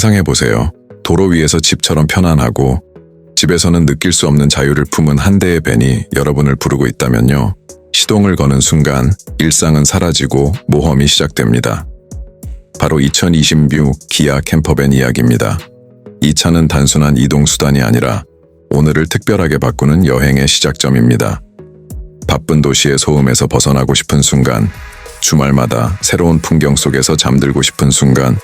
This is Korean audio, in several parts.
상상해 보세요. 도로 위에서 집처럼 편안하고 집에서는 느낄 수 없는 자유를 품은 한 대의 벤이 여러분을 부르고 있다면요. 시동을 거는 순간 일상은 사라지고 모험이 시작됩니다. 바로 2026 기아 캠퍼밴 이야기입니다. 이 차는 단순한 이동 수단이 아니라 오늘을 특별하게 바꾸는 여행의 시작점입니다. 바쁜 도시의 소음에서 벗어나고 싶은 순간, 주말마다 새로운 풍경 속에서 잠들고 싶은 순간,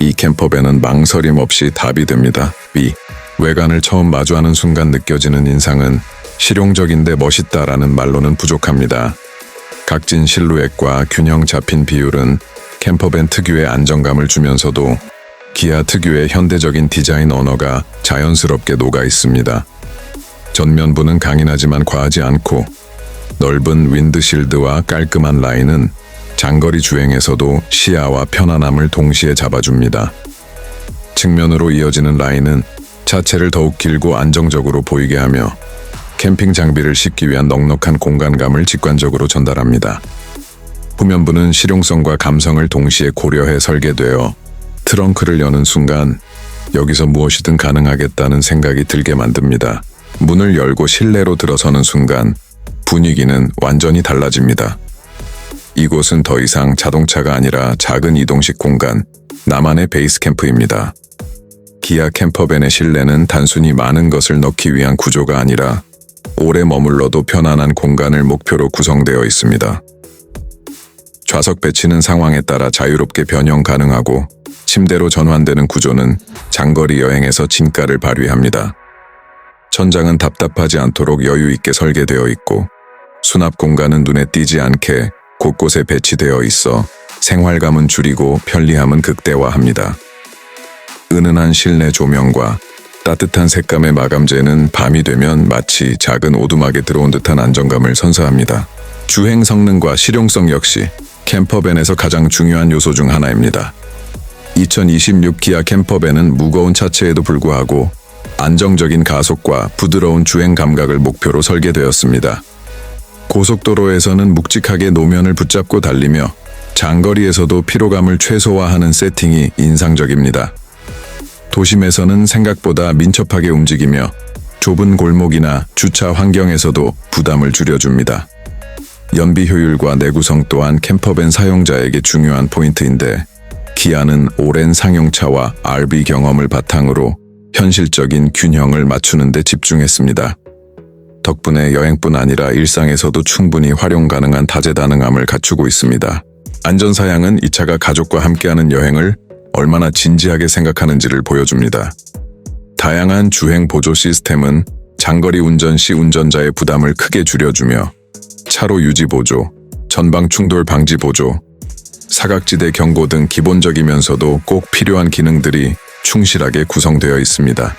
이 캠퍼밴은 망설임 없이 답이 됩니다. 위. 외관을 처음 마주하는 순간 느껴지는 인상은 실용적인데 멋있다라는 말로는 부족합니다. 각진 실루엣과 균형 잡힌 비율은 캠퍼밴 특유의 안정감을 주면서도 기아 특유의 현대적인 디자인 언어가 자연스럽게 녹아 있습니다. 전면부는 강인하지만 과하지 않고 넓은 윈드실드와 깔끔한 라인은 장거리 주행에서도 시야와 편안함을 동시에 잡아줍니다. 측면으로 이어지는 라인은 차체를 더욱 길고 안정적으로 보이게 하며 캠핑 장비를 싣기 위한 넉넉한 공간감을 직관적으로 전달합니다. 후면부는 실용성과 감성을 동시에 고려해 설계되어 트렁크를 여는 순간 여기서 무엇이든 가능하겠다는 생각이 들게 만듭니다. 문을 열고 실내로 들어서는 순간 분위기는 완전히 달라집니다. 이곳은 더 이상 자동차가 아니라 작은 이동식 공간, 나만의 베이스 캠프입니다. 기아 캠퍼밴의 실내는 단순히 많은 것을 넣기 위한 구조가 아니라 오래 머물러도 편안한 공간을 목표로 구성되어 있습니다. 좌석 배치는 상황에 따라 자유롭게 변형 가능하고 침대로 전환되는 구조는 장거리 여행에서 진가를 발휘합니다. 천장은 답답하지 않도록 여유 있게 설계되어 있고 수납 공간은 눈에 띄지 않게 곳곳에 배치되어 있어 생활감은 줄이고 편리함은 극대화합니다. 은은한 실내 조명과 따뜻한 색감의 마감재는 밤이 되면 마치 작은 오두막에 들어온 듯한 안정감을 선사합니다. 주행 성능과 실용성 역시 캠퍼밴에서 가장 중요한 요소 중 하나입니다. 2026 기아 캠퍼밴은 무거운 차체에도 불구하고 안정적인 가속과 부드러운 주행 감각을 목표로 설계되었습니다. 고속도로에서는 묵직하게 노면을 붙잡고 달리며 장거리에서도 피로감을 최소화하는 세팅이 인상적입니다. 도심에서는 생각보다 민첩하게 움직이며 좁은 골목이나 주차 환경에서도 부담을 줄여줍니다. 연비 효율과 내구성 또한 캠퍼밴 사용자에게 중요한 포인트인데 기아는 오랜 상용차와 RB 경험을 바탕으로 현실적인 균형을 맞추는 데 집중했습니다. 덕분에 여행뿐 아니라 일상에서도 충분히 활용 가능한 다재다능함을 갖추고 있습니다. 안전사양은 이 차가 가족과 함께하는 여행을 얼마나 진지하게 생각하는지를 보여줍니다. 다양한 주행 보조 시스템은 장거리 운전 시 운전자의 부담을 크게 줄여주며 차로 유지 보조, 전방 충돌 방지 보조, 사각지대 경고 등 기본적이면서도 꼭 필요한 기능들이 충실하게 구성되어 있습니다.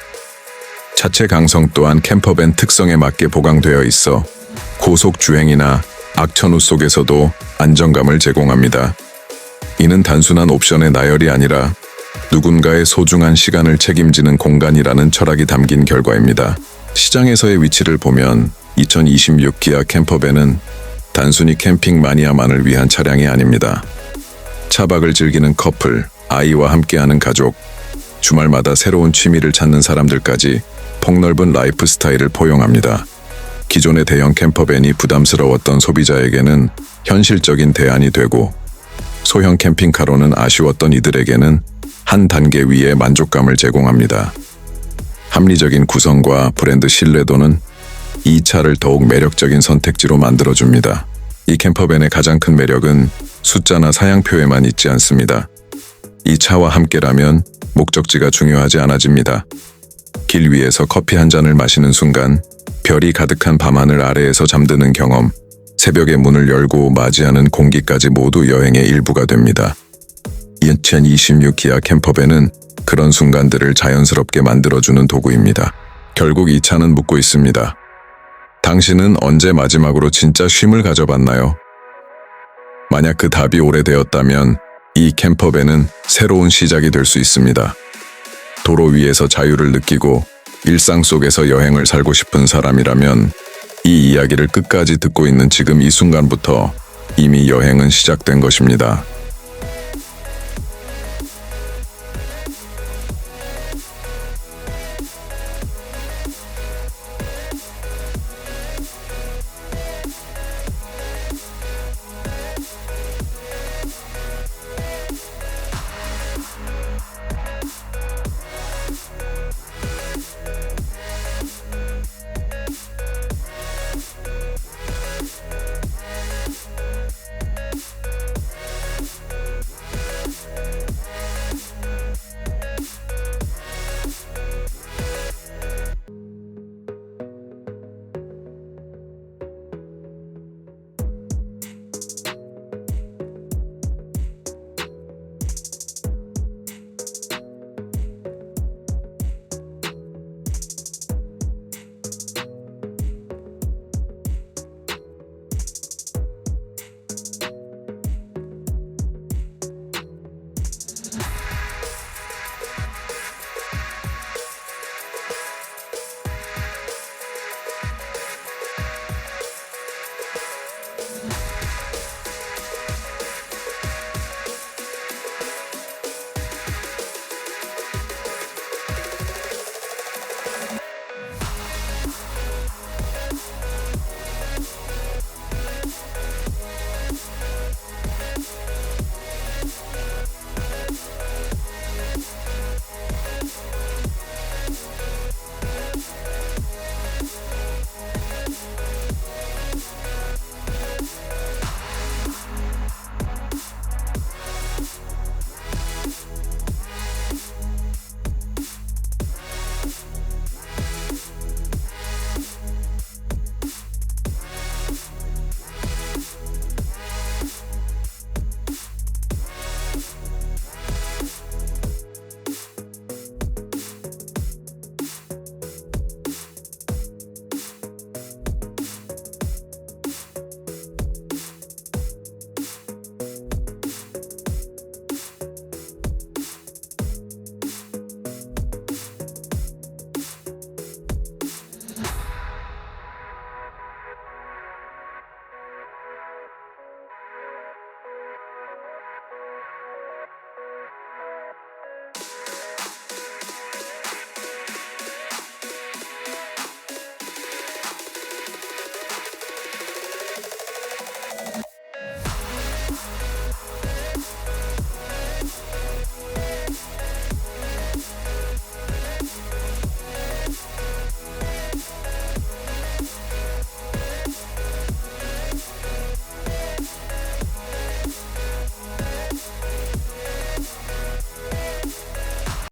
차체 강성 또한 캠퍼밴 특성에 맞게 보강되어 있어 고속 주행이나 악천후 속에서도 안정감을 제공합니다. 이는 단순한 옵션의 나열이 아니라 누군가의 소중한 시간을 책임지는 공간이라는 철학이 담긴 결과입니다. 시장에서의 위치를 보면 2026 기아 캠퍼밴은 단순히 캠핑 마니아만을 위한 차량이 아닙니다. 차박을 즐기는 커플, 아이와 함께하는 가족, 주말마다 새로운 취미를 찾는 사람들까지 폭넓은 라이프 스타일을 포용합니다. 기존의 대형 캠퍼밴이 부담스러웠던 소비자에게는 현실적인 대안이 되고 소형 캠핑카로는 아쉬웠던 이들에게는 한 단계 위의 만족감을 제공합니다. 합리적인 구성과 브랜드 신뢰도는 이 차를 더욱 매력적인 선택지로 만들어줍니다. 이 캠퍼밴의 가장 큰 매력은 숫자나 사양표에만 있지 않습니다. 이 차와 함께라면 목적지가 중요하지 않아집니다. 길 위에서 커피 한 잔을 마시는 순간 별이 가득한 밤하늘 아래에서 잠드는 경험, 새벽에 문을 열고 맞이하는 공기까지 모두 여행의 일부가 됩니다. 2026 기아 캠퍼밴은 그런 순간들을 자연스럽게 만들어주는 도구입니다. 결국 이 차는 묻고 있습니다. 당신은 언제 마지막으로 진짜 쉼을 가져봤나요? 만약 그 답이 오래되었다면 이 캠퍼밴은 새로운 시작이 될 수 있습니다. 도로 위에서 자유를 느끼고 일상 속에서 여행을 살고 싶은 사람이라면 이 이야기를 끝까지 듣고 있는 지금 이 순간부터 이미 여행은 시작된 것입니다.